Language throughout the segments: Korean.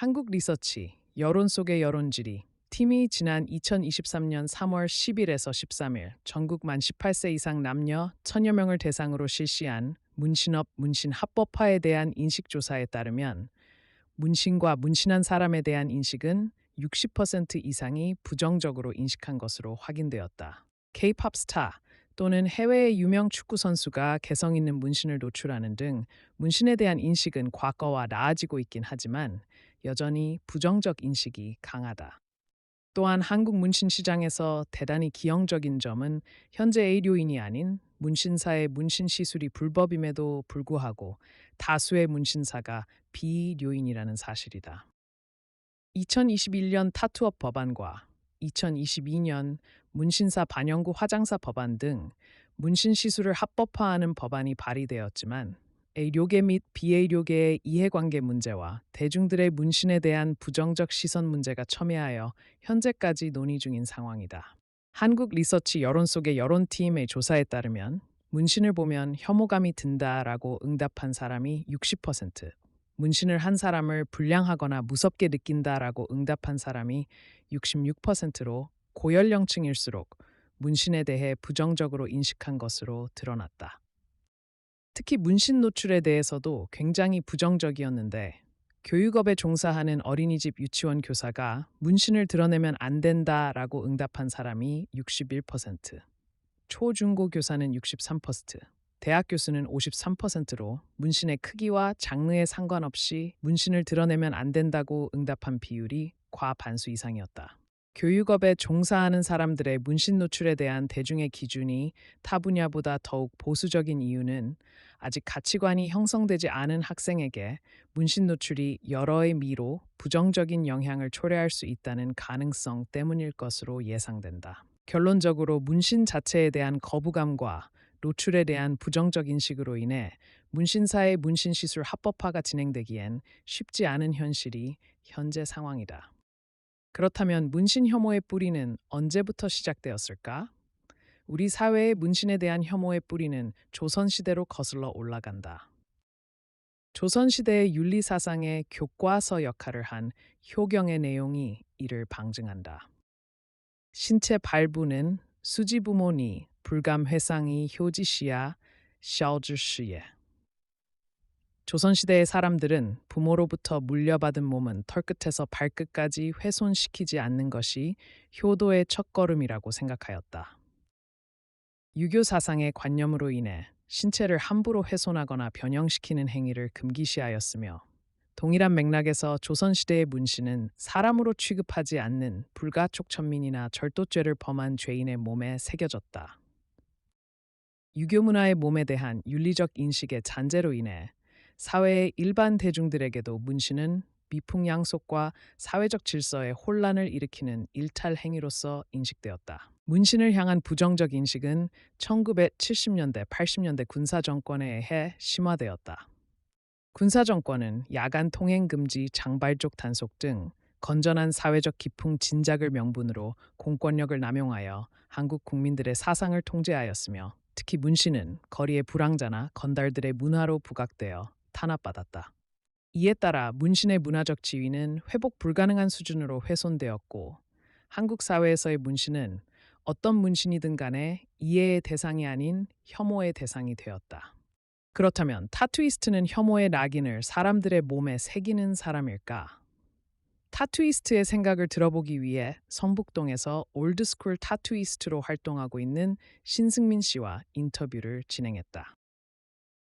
한국 리서치 여론 속의 여론지리 팀이 지난 2023년 3월 10일에서 13일 전국 만 18세 이상 남녀 천여 명을 대상으로 실시한 문신업 문신 합법화에 대한 인식 조사에 따르면 문신과 문신한 사람에 대한 인식은 60% 이상이 부정적으로 인식한 것으로 확인되었다. K-팝 스타 또는 해외의 유명 축구 선수가 개성 있는 문신을 노출하는 등 문신에 대한 인식은 과거와 나아지고 있긴 하지만 여전히 부정적 인식이 강하다. 또한 한국 문신 시장에서 대단히 기형적인 점은 현재 A료인이 아닌 문신사의 문신 시술이 불법임에도 불구하고 다수의 문신사가 비료인이라는 사실이다. 2021년 타투업 법안과 2022년 문신사 반영구 화장사 법안 등 문신 시술을 합법화하는 법안이 발의되었지만 A료계 및 비A료계의 이해관계 문제와 대중들의 문신에 대한 부정적 시선 문제가 첨예하여 현재까지 논의 중인 상황이다. 한국 리서치 여론 속의 여론팀의 조사에 따르면 문신을 보면 혐오감이 든다라고 응답한 사람이 60%, 문신을 한 사람을 불량하거나 무섭게 느낀다라고 응답한 사람이 66%로 고연령층일수록 문신에 대해 부정적으로 인식한 것으로 드러났다. 특히 문신 노출에 대해서도 굉장히 부정적이었는데 교육업에 종사하는 어린이집 유치원 교사가 문신을 드러내면 안 된다라고 응답한 사람이 61%, 초중고 교사는 63%, 대학 교수는 53%로 문신의 크기와 장르에 상관없이 문신을 드러내면 안 된다고 응답한 비율이 과반수 이상이었다. 교육업에 종사하는 사람들의 문신 노출에 대한 대중의 기준이 타 분야보다 더욱 보수적인 이유는 아직 가치관이 형성되지 않은 학생에게 문신 노출이 여러의 미로 부정적인 영향을 초래할 수 있다는 가능성 때문일 것으로 예상된다. 결론적으로 문신 자체에 대한 거부감과 노출에 대한 부정적 인식으로 인해 문신사의 문신 시술 합법화가 진행되기엔 쉽지 않은 현실이 현재 상황이다. 그렇다면 문신 혐오의 뿌리는 언제부터 시작되었을까? 우리 사회의 문신에 대한 혐오의 뿌리는 조선시대로 거슬러 올라간다. 조선시대의 윤리사상의 교과서 역할을 한 효경의 내용이 이를 방증한다. 신체 발부는 수지부모니 불감회상이 효지시야 샤오즈시예 조선시대의 사람들은 부모로부터 물려받은 몸은 털끝에서 발끝까지 훼손시키지 않는 것이 효도의 첫걸음이라고 생각하였다. 유교 사상의 관념으로 인해 신체를 함부로 훼손하거나 변형시키는 행위를 금기시하였으며 동일한 맥락에서 조선시대의 문신은 사람으로 취급하지 않는 불가촉천민이나 절도죄를 범한 죄인의 몸에 새겨졌다. 유교 문화의 몸에 대한 윤리적 인식의 잔재로 인해 사회의 일반 대중들에게도 문신은 미풍양속과 사회적 질서에 혼란을 일으키는 일탈 행위로서 인식되었다. 문신을 향한 부정적 인식은 1970년대, 80년대 군사 정권에 의해 심화되었다. 군사 정권은 야간 통행 금지, 장발족 단속 등 건전한 사회적 기풍 진작을 명분으로 공권력을 남용하여 한국 국민들의 사상을 통제하였으며 특히 문신은 거리의 불황자나 건달들의 문화로 부각되어 탄압받았다. 이에 따라 문신의 문화적 지위는 회복 불가능한 수준으로 훼손되었고 한국 사회에서의 문신은 어떤 문신이든 간에 이해의 대상이 아닌 혐오의 대상이 되었다. 그렇다면 타투이스트는 혐오의 낙인을 사람들의 몸에 새기는 사람일까? 타투이스트의 생각을 들어보기 위해 성북동에서 올드스쿨 타투이스트로 활동하고 있는 신승민 씨와 인터뷰를 진행했다.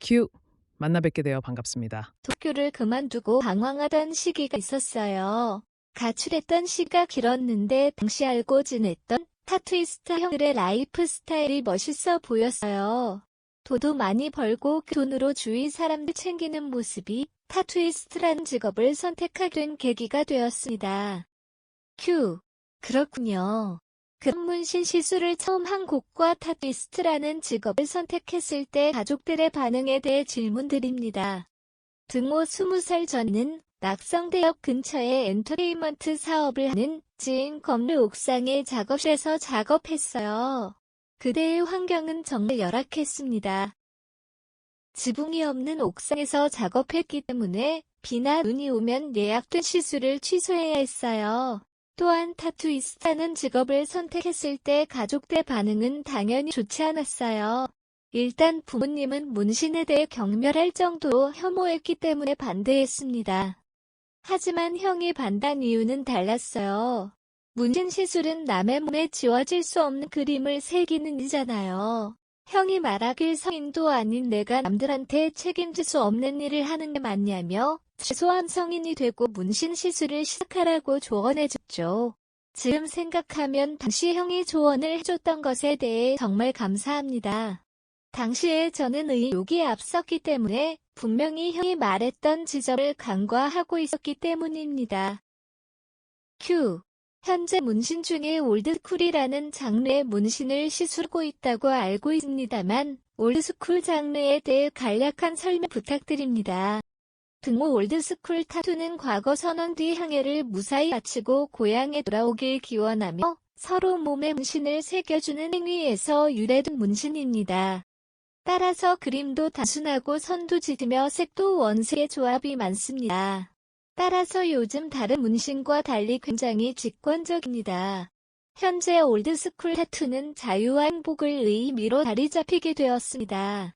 큐 만나 뵙게 되어 반갑습니다. 도쿄를 그만두고 방황하던 시기가 있었어요. 가출했던 시가 길었는데 당시 알고 지냈던 타투이스트 형들의 라이프 스타일이 멋있어 보였어요. 돈도 많이 벌고 그 돈으로 주위 사람들 챙기는 모습이 타투이스트라는 직업을 선택하게 된 계기가 되었습니다. 큐. 그렇군요. 근문신 시술을 처음 한 곳과 타투이스트라는 직업을 선택했을 때 가족들의 반응에 대해 질문드립니다. 등호 20살 전에는 낙성대역 근처에 엔터테인먼트 사업을 하는 지인 건물 옥상의 작업실에서 작업했어요. 그대의 환경은 정말 열악했습니다. 지붕이 없는 옥상에서 작업했기 때문에 비나 눈이 오면 예약된 시술을 취소해야 했어요. 또한 타투이스타는 직업을 선택했을 때 가족들 반응은 당연히 좋지 않았어요. 일단 부모님은 문신에 대해 경멸할 정도로 혐오했기 때문에 반대했습니다. 하지만 형이 반대한 이유는 달랐어요. 문신 시술은 남의 몸에 지워질 수 없는 그림을 새기는 일이잖아요. 형이 말하길 성인도 아닌 내가 남들한테 책임질 수 없는 일을 하는 게 맞냐며 최소한 성인이 되고 문신 시술을 시작하라고 조언해줬죠. 지금 생각하면 당시 형이 조언을 해줬던 것에 대해 정말 감사합니다. 당시에 저는 의욕이 앞섰기 때문에 분명히 형이 말했던 지점을 간과하고 있었기 때문입니다. Q. 현재 문신 중에 올드스쿨이라는 장르의 문신을 시술하고 있다고 알고 있습니다만 올드스쿨 장르에 대해 간략한 설명 부탁드립니다. 등호 올드스쿨 타투는 과거 선언 뒤 항해를 무사히 마치고 고향에 돌아오길 기원하며 서로 몸에 문신을 새겨주는 행위에서 유래된 문신입니다. 따라서 그림도 단순하고 선도 짙으며 색도 원색의 조합이 많습니다. 따라서 요즘 다른 문신과 달리 굉장히 직관적입니다. 현재 올드스쿨 타투는 자유와 행복을 의미로 자리 잡히게 되었습니다.